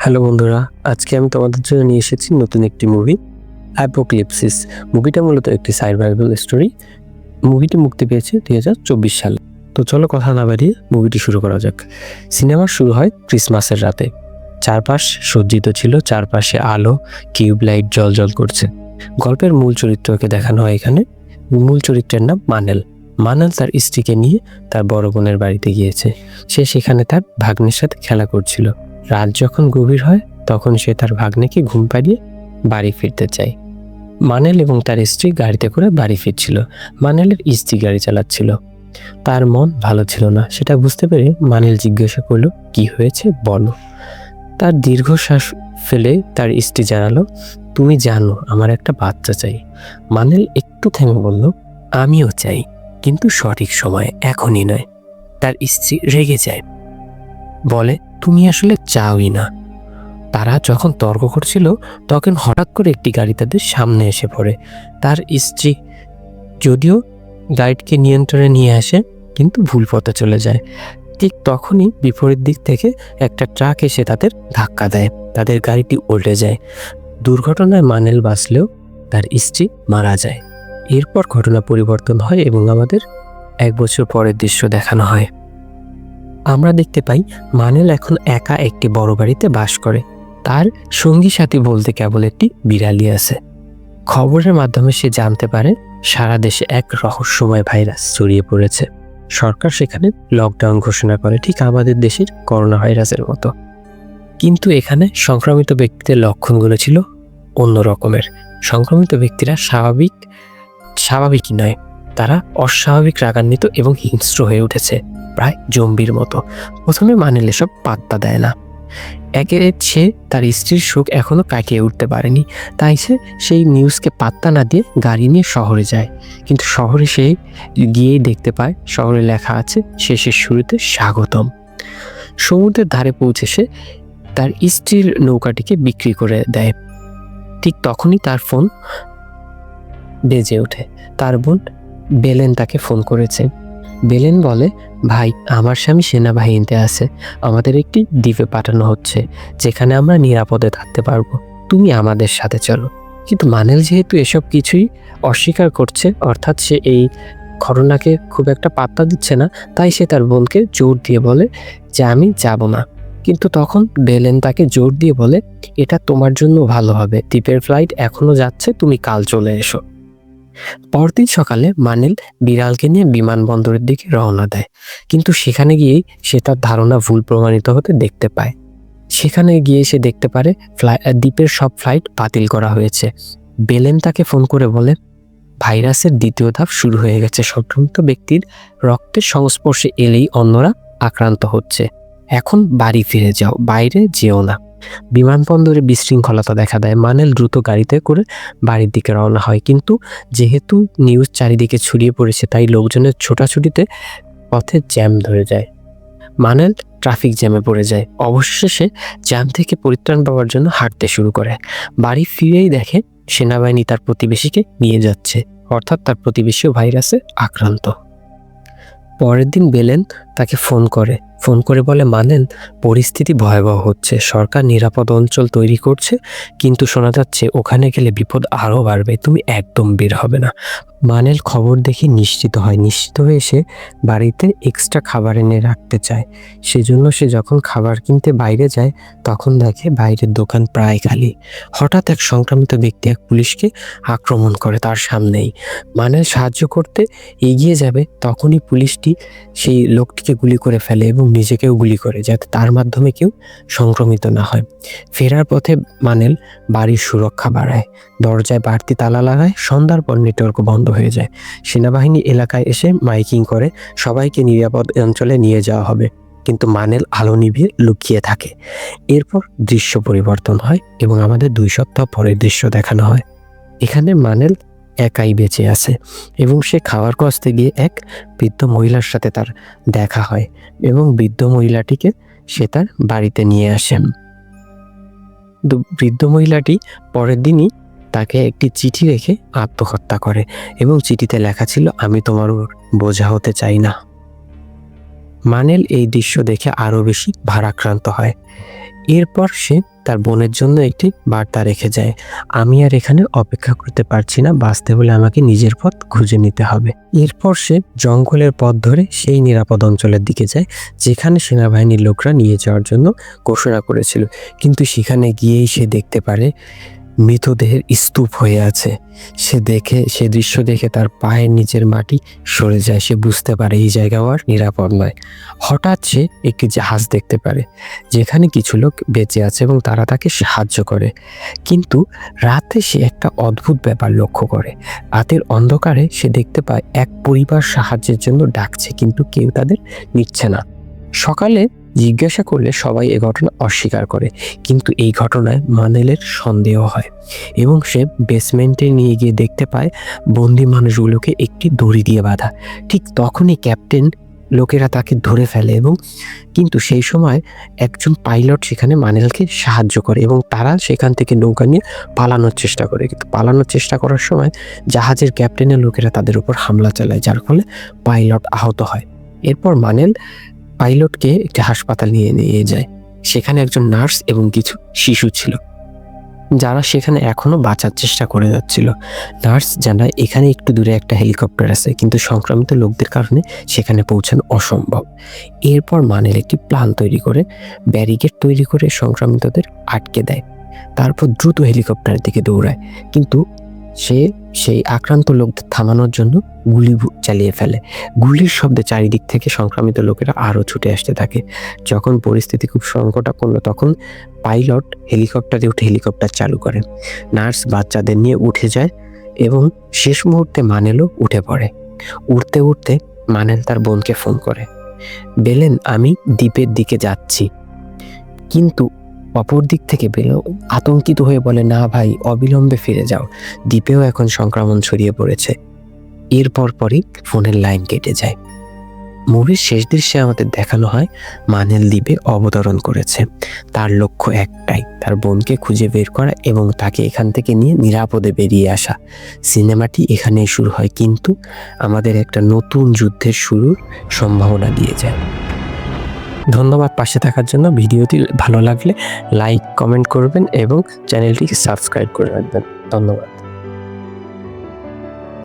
Hello বন্ধুরা, আজকে আমি তোমাদের জন্য নিয়ে এসেছি নতুন একটি মুভি অ্যাপোক্লিপসিস মুভিটা মূলত একটি সার্ভাইভাল স্টোরি মুভিটি মুক্তি পেয়েছে দুই হাজার চব্বিশ সালে। তো চলো কথা না বাড়িয়ে মুভিটি শুরু করা যাক। সিনেমা শুরু হয় ক্রিসমাসের রাতে। চারপাশ সজ্জিত ছিল, চারপাশে আলো কিউব লাইট জল জল করছে। গল্পের মূল চরিত্রকে দেখানো হয় এখানে। মূল চরিত্রের নাম মানেল। মানেল তার স্ত্রীকে নিয়ে তার বড় বোনের বাড়িতে গিয়েছে। সে সেখানে তার ভাগ্নের সাথে খেলা করছিল। রাত যখন গভীর হয়, তখন সে তার ভাগ্নেকে ঘুম পাড়িয়ে বাড়ি ফিরতে চায়। মানেল এবং তার স্ত্রী গাড়িতে করে বাড়ি ফিরছিল। মানেলের স্ত্রী গাড়ি চালাচ্ছিল। তার মন ভালো ছিল না। সেটা বুঝতে পেরে মানেল জিজ্ঞাসা করল, কি হয়েছে? বলো। তার দীর্ঘশ্বাস ফেলে তার স্ত্রী জানালো, তুমি জানো, আমার একটা বাচ্চা চাই। মানেল একটু থেমে বলল, আমিও চাই, কিন্তু সঠিক সময় এখনই নয়। তার স্ত্রী রেগে যায়। বলে, তুমি আসলে চাওই না। তারা যখন তর্ক করছিল, তখন হঠাৎ করে একটি গাড়ি তাদের সামনে এসে পড়ে। তার স্ত্রী যদিও গাইডকে নিয়ন্ত্রণে নিয়ে আসে, কিন্তু ভুল পথে চলে যায়। ঠিক তখনই বিপরীত দিক থেকে একটা ট্রাক এসে তাদের ধাক্কা দেয়। তাদের গাড়িটি উল্টে যায়। দুর্ঘটনায় মানেল বাঁচলেও তার স্ত্রী মারা যায়। এরপর ঘটনা পরিবর্তন হয় এবং আমাদের এক বছর পরের দৃশ্য দেখানো হয়। আমরা দেখতে পাই মানেল এখন একা একটি বড় বাড়িতে বাস করে। তার সঙ্গী সাথী বলতে কেবল একটি বিড়ালি আছে। খবরের মাধ্যমে সে জানতে পারে সারা দেশে এক রহস্যময় ভাইরাস ছড়িয়ে পড়েছে। সরকার সেখানে লকডাউন ঘোষণা করে ঠিক আমাদের দেশের করোনা ভাইরাসের মতো। কিন্তু এখানে সংক্রমিত ব্যক্তিদের লক্ষণগুলো ছিল অন্য রকমের। সংক্রমিত ব্যক্তিরা স্বাভাবিক, স্বাভাবিকই নয়। তারা অস্বাভাবিক রাগান্বিত এবং হিংস্র হয়ে উঠেছে, প্রায় জম্বির মতো। প্রথমে মানিল এসব পাত্তা দেয় না। একে সে তার স্ত্রীর সুখ এখনও কাটিয়ে উঠতে পারেনি। তাই সে সেই নিউজকে পাত্তা না দিয়ে গাড়ি নিয়ে শহরে যায়। কিন্তু শহরে সে গিয়েই দেখতে পায়, শহরে লেখা আছে, শেষের শুরুতে স্বাগতম। সমুদ্রের ধারে পৌঁছে সে তার স্ত্রীর নৌকাটিকে বিক্রি করে দেয়। ঠিক তখনই তার ফোন বেজে ওঠে। তার বোন বেলেন তাকে ফোন করেছে। বেলেন বলে, ভাই, আমার স্বামী সেনাবাহিনীতে আছে। আমাদের একটি দ্বীপে পাঠানো হচ্ছে, যেখানে আমরা নিরাপদে থাকতে পারব। তুমি আমাদের সাথে চলো। কিন্তু মানেল যেহেতু এসব কিছুই অস্বীকার করছে, অর্থাৎ সে এই ঘটনাকে খুব একটা পাত্তা দিচ্ছে না, তাই সে তার বোনকে জোর দিয়ে বলে যে, আমি যাব না। কিন্তু তখন বেলেন তাকে জোর দিয়ে বলে, এটা তোমার জন্য ভালো হবে। দ্বীপের ফ্লাইট এখনও যাচ্ছে, তুমি কাল চলে এসো। পরদিন সকালে মানেল বিড়ালকে নিয়ে বিমানবন্দরের দিকে রওনা দেয়। কিন্তু সেখানে গিয়েই সে তার ধারণা ভুল প্রমাণিত হতে দেখতে পায়। সেখানে গিয়ে সে দেখতে পারে ফ্লাই দ্বীপের সব ফ্লাইট বাতিল করা হয়েছে। বেলেন তাকে ফোন করে বলে, ভাইরাসের দ্বিতীয় ধাপ শুরু হয়ে গেছে। সংক্রমিত ব্যক্তির রক্তের সংস্পর্শে এলেই অন্যরা আক্রান্ত হচ্ছে। এখন বাড়ি ফিরে যাও, বাইরে যেও না। বিমানবন্দরে বিশৃঙ্খলতা দেখা দেয়। মানেল দ্রুত গাড়িতে করে বাড়ির দিকে রওনা হয়। কিন্তু যেহেতু নিউজ চারিদিকে ছড়িয়ে পড়েছে, তাই লোকজনের ছোটাছুটিতে পথে জ্যাম ধরে যায়। মানেল ট্রাফিক জ্যামে পড়ে যায়। অবশেষে জ্যাম থেকে পরিত্রাণ পাওয়ার জন্য হাঁটতে শুরু করে। বাড়ি ফিরেই দেখে সেনাবাহিনী তার প্রতিবেশীকে নিয়ে যাচ্ছে, অর্থাৎ তার প্রতিবেশীও ভাইরাসে আক্রান্ত। পরের দিন বেলেন তাকে ফোন করে। ফোন করে বলে, মানেন, পরিস্থিতি ভয়াবহ হচ্ছে। সরকার নিরাপদ অঞ্চল তৈরি করছে, কিন্তু শোনা যাচ্ছে ওখানে গেলে বিপদ আরও বাড়বে। তুমি একদম বের হবে না। মানেল খবর দেখে নিশ্চিত হয়। নিশ্চিত হয়ে সে বাড়িতে এক্সট্রা খাবার এনে রাখতে চায়। সেজন্য সে যখন খাবার কিনতে বাইরে যায়, তখন দেখে বাইরের দোকান প্রায় খালি। হঠাৎ এক সংক্রামিত ব্যক্তি এক পুলিশকে আক্রমণ করে তার সামনেই। মানেল সাহায্য করতে এগিয়ে যাবে, তখনই পুলিশটি সেই লোকটিকে গুলি করে ফেলে এবং নিজেকেও গুলি করে যাতে তার মাধ্যমে কেউ সংক্রমিত না হয়। ফেরার পথে মানেল বাড়ির সুরক্ষা বাড়ায়। দরজায় বাড়তি তালা লাগায় সন্ধ্যার পর নেটওয়ার্ক বন্ধ হয়ে যায়। সেনাবাহিনী এলাকায় এসে মাইকিং করে, সবাইকে নিরাপদ অঞ্চলে নিয়ে যাওয়া হবে। কিন্তু মানেল আলো নিভিয়ে লুকিয়ে থাকে। এরপর দৃশ্য পরিবর্তন হয় এবং আমাদের দুই সপ্তাহ পরের দৃশ্য দেখানো হয়। এখানে মানেল একাই বেঁচে আছে এবং সে খাওয়ার কষতে গিয়ে এক বৃদ্ধ মহিলার সাথে তার দেখা হয় এবং বৃদ্ধ মহিলাটিকে সে তার বাড়িতে নিয়ে আসেন বৃদ্ধ মহিলাটি পরের দিনই তাকে একটি চিঠি রেখে আত্মহত্যা করে এবং চিঠিতে লেখা ছিল, আমি তোমার বোঝা হতে চাই না। মানেল এই দৃশ্য দেখে আরও বেশি ভারাক্রান্ত হয়। এরপর সে তার বোনের জন্য একটি বার্তা রেখে যায়, আমি আর এখানে অপেক্ষা করতে পারছি না, বাঁচতে হলে আমাকে নিজের পথ খুঁজে নিতে হবে। এরপর সে জঙ্গলের পথ ধরে সেই নিরাপদ অঞ্চলের দিকে যায়, যেখানে সেনাবাহিনীর লোকরা নিয়ে যাওয়ার জন্য ঘোষণা করেছিল। কিন্তু সেখানে গিয়েই সে দেখতে পারে মৃতদেহের স্তূপ হয়ে আছে। সে দেখে, সে দৃশ্য দেখে তার পায়ের নিচের মাটি সরে যায়। সে বুঝতে পারে এই জায়গাও আর নিরাপদ নয়। হঠাৎ সে একটি জাহাজ দেখতে পারে, যেখানে কিছু লোক বেঁচে আছে এবং তারা তাকে সাহায্য করে। কিন্তু রাতে সে একটা অদ্ভুত ব্যাপার লক্ষ্য করে। রাতের অন্ধকারে সে দেখতে পায়, এক পরিবার সাহায্যের জন্য ডাকছে, কিন্তু কেউ তাদের নিচ্ছে না। সকালে জিজ্ঞাসা করলে সবাই এ ঘটনা অস্বীকার করে। কিন্তু এই ঘটনায় মানেলের সন্দেহ হয় এবং সে বেসমেন্টে নিয়ে গিয়ে দেখতে পায় বন্দি মানুষগুলোকে একটি দড়ি দিয়ে বাঁধা। ঠিক তখনই ক্যাপ্টেন লোকেরা তাকে ধরে ফেলে এবং কিন্তু সেই সময় একজন পাইলট সেখানে মানেলকে সাহায্য করে এবং তারা সেখান থেকে নৌকা নিয়ে পালানোর চেষ্টা করে। কিন্তু পালানোর চেষ্টা করার সময় জাহাজের ক্যাপ্টেনের লোকেরা তাদের উপর হামলা চালায়, যার ফলে পাইলট আহত হয়। এরপর মানেল পাইলটকে একটি হাসপাতাল নিয়ে নিয়ে যায়। সেখানে একজন নার্স এবং কিছু শিশু ছিল। যারা সেখানে এখনও বাঁচার চেষ্টা করে যাচ্ছিল। নার্স জানায় এখানে একটু দূরে একটা হেলিকপ্টার আছে, কিন্তু সংক্রমিত লোকদের কারণে সেখানে পৌঁছানো অসম্ভব। এরপর মানেল একটি প্ল্যান তৈরি করে, ব্যারিকেড তৈরি করে সংক্রমিতদের আটকে দেয়। তারপর দ্রুত হেলিকপ্টারের দিকে দৌড়ায়। কিন্তু সে সেই আক্রান্ত লোকদের থামানোর জন্য গুলি চালিয়ে ফেলে। গুলির শব্দে চারিদিক থেকে সংক্রামিত লোকেরা আরও ছুটে আসতে থাকে। যখন পরিস্থিতি খুব সংকটাপন্ন, তখন পাইলট হেলিকপ্টারে উঠে হেলিকপ্টার চালু করেন নার্স বাচ্চাদের নিয়ে উঠে যায় এবং শেষ মুহূর্তে মানেলও উঠে পড়ে। উঠতে উঠতে মানেল তার বোনকে ফোন করে। বেলেন আমি দ্বীপের দিকে যাচ্ছি। কিন্তু অপর দিক থেকে বেলো আতঙ্কিত হয়ে বলে, না ভাই, অবিলম্বে ফিরে যাও। দ্বীপেও এখন সংক্রমণ ছড়িয়ে পড়েছে। এরপর পরই ফোনের লাইন কেটে যায়। মুভির শেষ দৃশ্যে আমাদের দেখানো হয়, মানেল দ্বীপে অবতরণ করেছে। তার লক্ষ্য একটাই, তার বোনকে খুঁজে বের করা এবং তাকে এখান থেকে নিয়ে নিরাপদে বেরিয়ে আসা। সিনেমাটি এখানেই শুরু হয়, কিন্তু আমাদের একটা নতুন যুদ্ধের শুরুর সম্ভাবনা দিয়ে যায়। ধন্যবাদ পাশে থাকার জন্য। ভিডিওটি ভালো লাগলে লাইক, কমেন্ট করবেন এবং চ্যানেলটি সাবস্ক্রাইব করে রাখবেন। ধন্যবাদ।